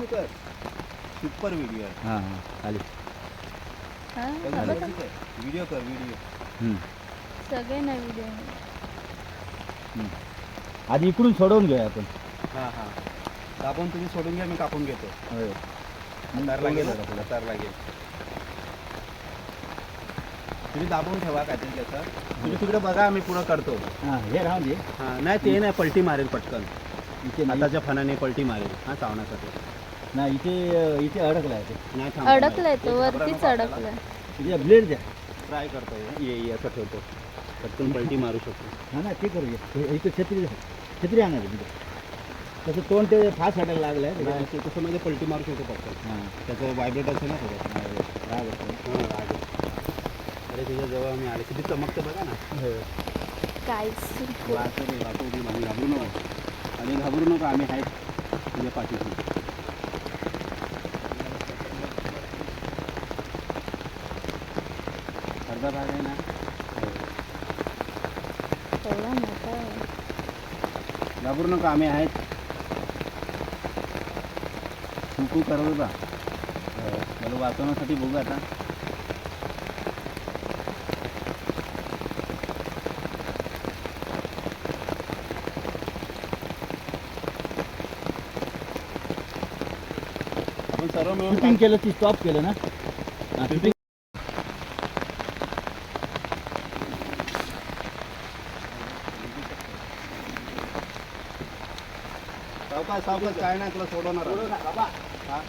Zoom कर. Super video आहे. हां हां. आली. हा बघा. आहे. व्हिडिओ कर व्हिडिओ हम्म, सगळे ना व्हिडिओ हम्म. आधी इकडून सोडवून घेऊया आपण. हां हां. दाबून तुम्ही सोडून घ्या मी कापून घेतो. होय. तार लागेल आता, तार लागेल. तुम्ही दाबून ठेवा काहीतरी त्याचं. तुम्ही तिकडे बघा आम्ही पुढं करतो. हां हे राहून दे. हां नाही ते नाही पलटी मारेल पटकन. इथे नाही. फणाने पलटी मारेल. हां चावण्यासाठी नाही इथे इथे अडकला आहे ते. नाही थांब अडकलाय तो वरतीच अडकलाय. इथे ब्लेड द्या. ट्राय करतो हे. ये ये असं ठेवतो. पटकन पलटी मारू शकतो. हां ना ते करूया. हे- इथे छत्री छत्री आणायची तिथे. तसं तोंड ते फास्ट अडायला लागलं आहे नाही, ते कसं म्हणजे पलटी मारू शकतो पटकन. हां. त्याचं व्हायब्रेट असेल ना थोडं. राग येतो. हां. अरे तुझ्या जवळ आम्ही आले. किती चमकतं बघा ना. काहीच वाचू दे वाचू दे आम्ही घाबरू नको आणि घाबरू नको आम्ही आहेत तुझ्या पाठीशी. अर्धा भाग आहे ना। एवढा मोठा आहे. घाबरू नको आम्ही आहेत तू। करत होता मला वाचवण्यासाठी बघू आता आपण सर्व मिळून शूटिंग केलं ती स्टॉप केलं ना। शूटिंग सावकाश सावकाश काय नाही तुला सोडवणार हा?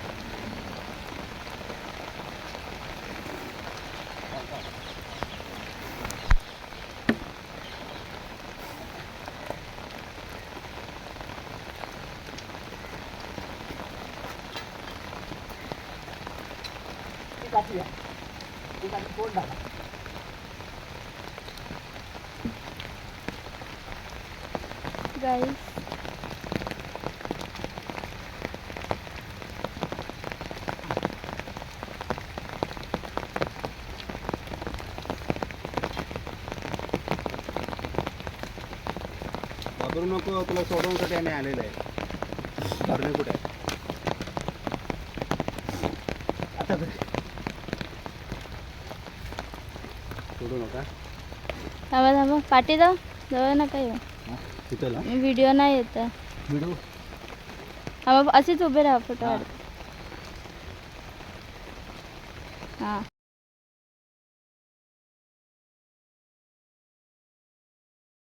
गाईस घाबरू नको तुला सोडवण्यासाठी आम्ही आलेलो आहे. भरणे कुठे आता सोडू नका. थांबा थांबा. पाठी जाऊ? जवळ नका येऊ. तिथं व्हिडिओ नाही येत. व्हिडिओ थांबा असेच उभे राहा फोटो हा. हां.